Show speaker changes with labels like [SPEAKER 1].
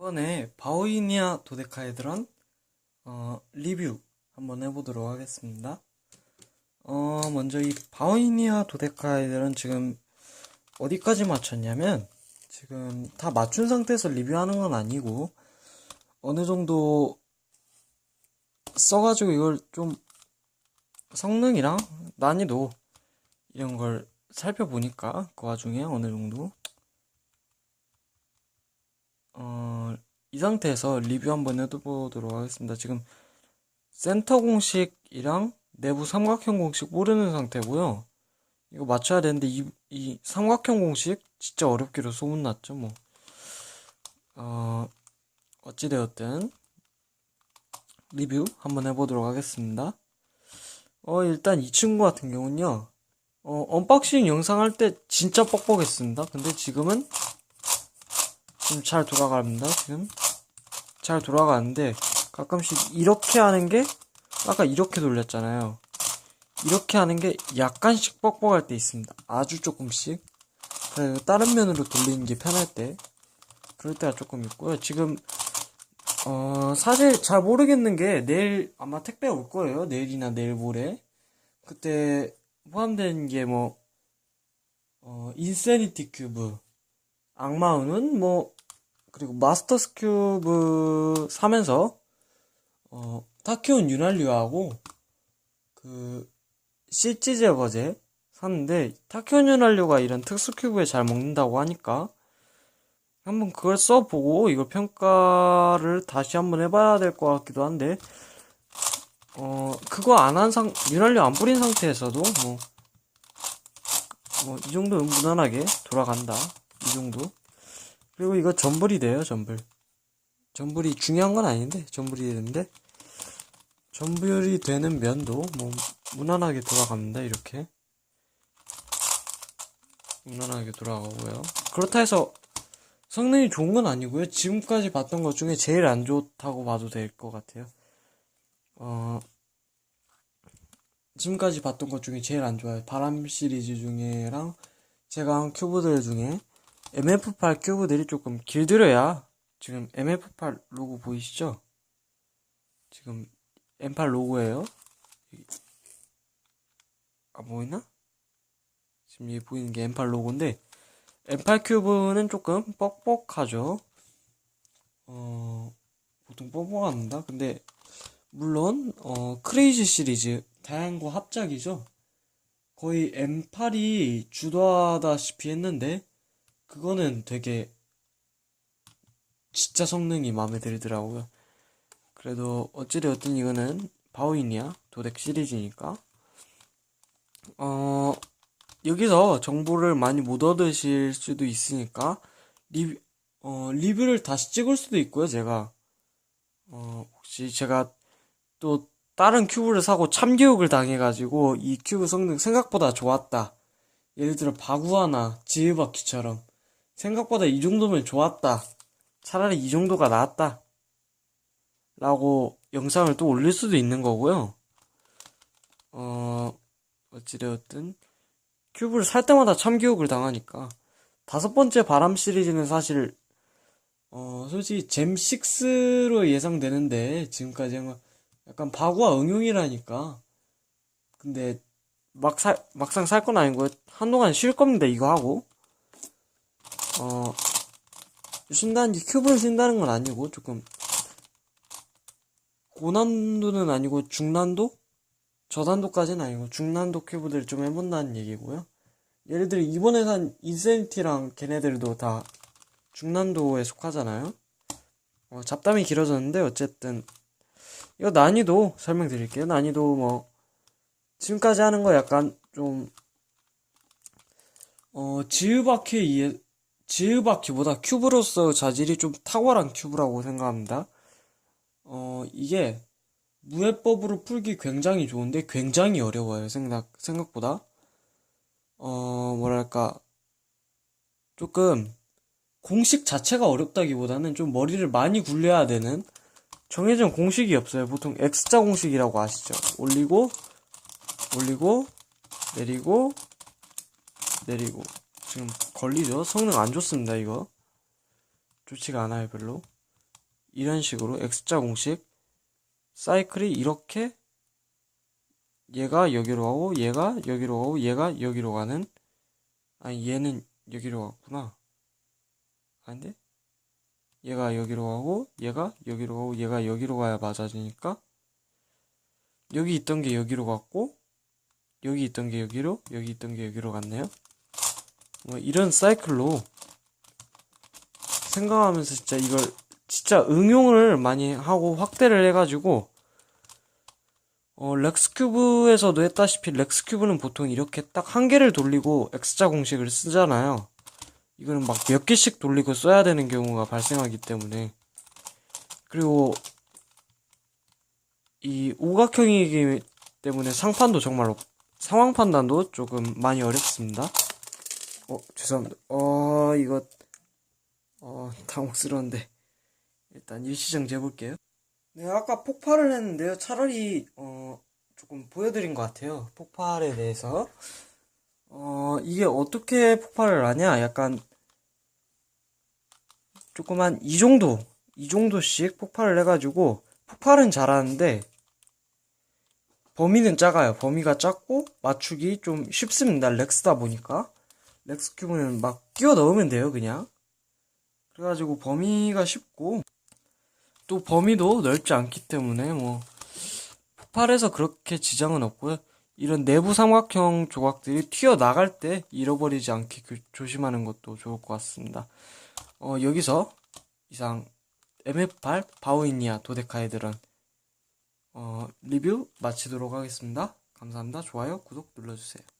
[SPEAKER 1] 이번에 바오이니아 도데카헤드런 어, 리뷰 한번 해보도록 하겠습니다. 어, 먼저 이 바오이니아 도데카헤드런 지금 어디까지 맞췄냐면 지금 다 맞춘 상태에서 리뷰하는 건 아니고 어느 정도 써가지고 이걸 좀 성능이랑 난이도 이런 걸 살펴보니까 그 와중에 어느 정도 어, 이 상태에서 리뷰 한번 해보도록 하겠습니다. 지금 센터 공식이랑 내부 삼각형 공식 모르는 상태고요. 이거 맞춰야 되는데 이, 이 삼각형 공식 진짜 어렵기로 소문났죠, 뭐. 어, 어찌되었든 리뷰 한번 해보도록 하겠습니다. 어, 일단 이 친구 같은 경우는요. 어, 언박싱 영상 할 때 진짜 뻑뻑했습니다. 근데 지금은 지금 잘 돌아갑니다. 지금 잘 돌아가는데 가끔씩 이렇게 하는 게 아까 이렇게 돌렸잖아요. 이렇게 하는 게 약간씩 뻑뻑할 때 있습니다. 아주 조금씩. 다른 면으로 돌리는 게 편할 때 그럴 때가 조금 있고요. 지금 어 사실 잘 모르겠는 게 내일 아마 택배 올 거예요. 내일이나 내일 모레. 그때 포함된 게 뭐 어, 인세니티 큐브, 악마운은 뭐 그리고 마스터스 큐브 사면서 어, 타키온 유날류하고 그 실지 제거제 샀는데 타키온 유날류가 이런 특수 큐브에 잘 먹는다고 하니까 한번 그걸 써보고 이걸 평가를 다시 한번 해봐야 될 것 같기도 한데 어 그거 안 한 상 유날류 안 뿌린 상태에서도 뭐 뭐 이 정도는 무난하게 돌아간다. 이 정도 그리고 이거 전불이 돼요, 전불. 전불이 중요한 건 아닌데, 전불이 되는데, 전불이 되는 면도 뭐, 무난하게 돌아갑니다, 이렇게. 무난하게 돌아가고요. 그렇다 해서 성능이 좋은 건 아니고요. 지금까지 봤던 것 중에 제일 안 좋다고 봐도 될 것 같아요. 어, 지금까지 봤던 것 중에 제일 안 좋아요. 바람 시리즈 중에랑 제가 한 큐브들 중에 MF8 큐브들이 조금 길들여야 지금 MF8 로고 보이시죠? 지금 M8 로고예요. 아 보이나? 지금 여기 보이는 게 M8 로고인데 M8 큐브는 조금 뻑뻑하죠. 어 보통 뻑뻑합니다. 근데 물론 어 크레이지 시리즈 다양과 합작이죠. 거의 M8이 주도하다시피 했는데 그거는 되게 진짜 성능이 마음에 들더라고요. 그래도 어찌되었든 이거는 바오이니아 도덱 시리즈니까 어 여기서 정보를 많이 못 얻으실 수도 있으니까 리뷰 어 리뷰를 다시 찍을 수도 있고요. 제가 어 혹시 제가 또 다른 큐브를 사고 참교육을 당해가지고 이 큐브 성능 생각보다 좋았다. 예를 들어 바구아나 지으바퀴처럼 생각보다 이 정도면 좋았다. 차라리 이 정도가 나았다. 라고 영상을 또 올릴 수도 있는 거고요. 어, 어찌되었든, 큐브를 살 때마다 참교육을 당하니까. 다섯 번째 바람 시리즈는 사실, 어, 솔직히 잼6로 예상되는데, 지금까지 한건 약간 바구와 응용이라니까. 근데, 막 살, 막상 살 건 아니고, 한동안 쉴 겁니다, 이거 하고. 어, 쉰다는 게 큐브를 쉰다는 건 아니고, 조금, 고난도는 아니고, 중난도? 저단도까지는 아니고, 중난도 큐브들을 좀 해본다는 얘기고요. 예를 들어, 이번에 산 인센티랑 걔네들도 다 중난도에 속하잖아요. 어, 잡담이 길어졌는데, 어쨌든, 이거 난이도 설명드릴게요. 난이도 뭐, 지금까지 하는 거 약간 좀, 어, 지으바퀴에 의해, 지으바퀴보다 큐브로서 자질이 좀 탁월한 큐브라고 생각합니다. 어, 이게 무해법으로 풀기 굉장히 좋은데 굉장히 어려워요. 생각, 생각보다. 어, 뭐랄까. 조금 공식 자체가 어렵다기보다는 좀 머리를 많이 굴려야 되는 정해진 공식이 없어요. 보통 X자 공식이라고 아시죠? 올리고, 올리고, 내리고, 내리고. 지금 걸리죠? 성능 안 좋습니다, 이거. 좋지가 않아요, 별로. 이런 식으로 X자 공식 사이클이 이렇게 얘가 여기로 가고 얘가 여기로 가고 얘가 여기로 가는 아니 얘는 여기로 갔구나 아닌데 얘가 여기로 가고 얘가 여기로 가고 얘가 여기로 가야 맞아지니까 여기 있던 게 여기로 갔고 여기 있던 게 여기로 여기 있던 게 여기로 갔네요 뭐 이런 사이클로 생각하면서 진짜 이걸 진짜 응용을 많이 하고 확대를 해가지고 어, 렉스큐브에서도 했다시피 렉스큐브는 보통 이렇게 딱 한 개를 돌리고 X자 공식을 쓰잖아요. 이거는 막 몇 개씩 돌리고 써야 되는 경우가 발생하기 때문에 그리고 이 오각형이기 때문에 상판도 정말 없- 상황 판단도 조금 많이 어렵습니다. 어, 죄송합니다. 어, 이거 어, 당혹스러운데 일단 일시정지 해볼게요. 네, 아까 폭발을 했는데요. 차라리 어, 조금 보여드린 것 같아요. 폭발에 대해서. 어, 이게 어떻게 폭발을 하냐? 약간 조그만 이 정도, 이 정도씩 폭발을 해가지고 폭발은 잘하는데 범위는 작아요. 범위가 작고 맞추기 좀 쉽습니다. 렉스다 보니까 렉스 큐브는 막 끼워 넣으면 돼요, 그냥. 그래가지고 범위가 쉽고 또 범위도 넓지 않기 때문에 뭐 폭발해서 그렇게 지장은 없고요. 이런 내부 삼각형 조각들이 튀어나갈 때 잃어버리지 않게 그- 조심하는 것도 좋을 것 같습니다. 어, 여기서 이상 MF8 바우이니아 도데카헤드런 어, 리뷰 마치도록 하겠습니다. 감사합니다. 좋아요, 구독 눌러주세요.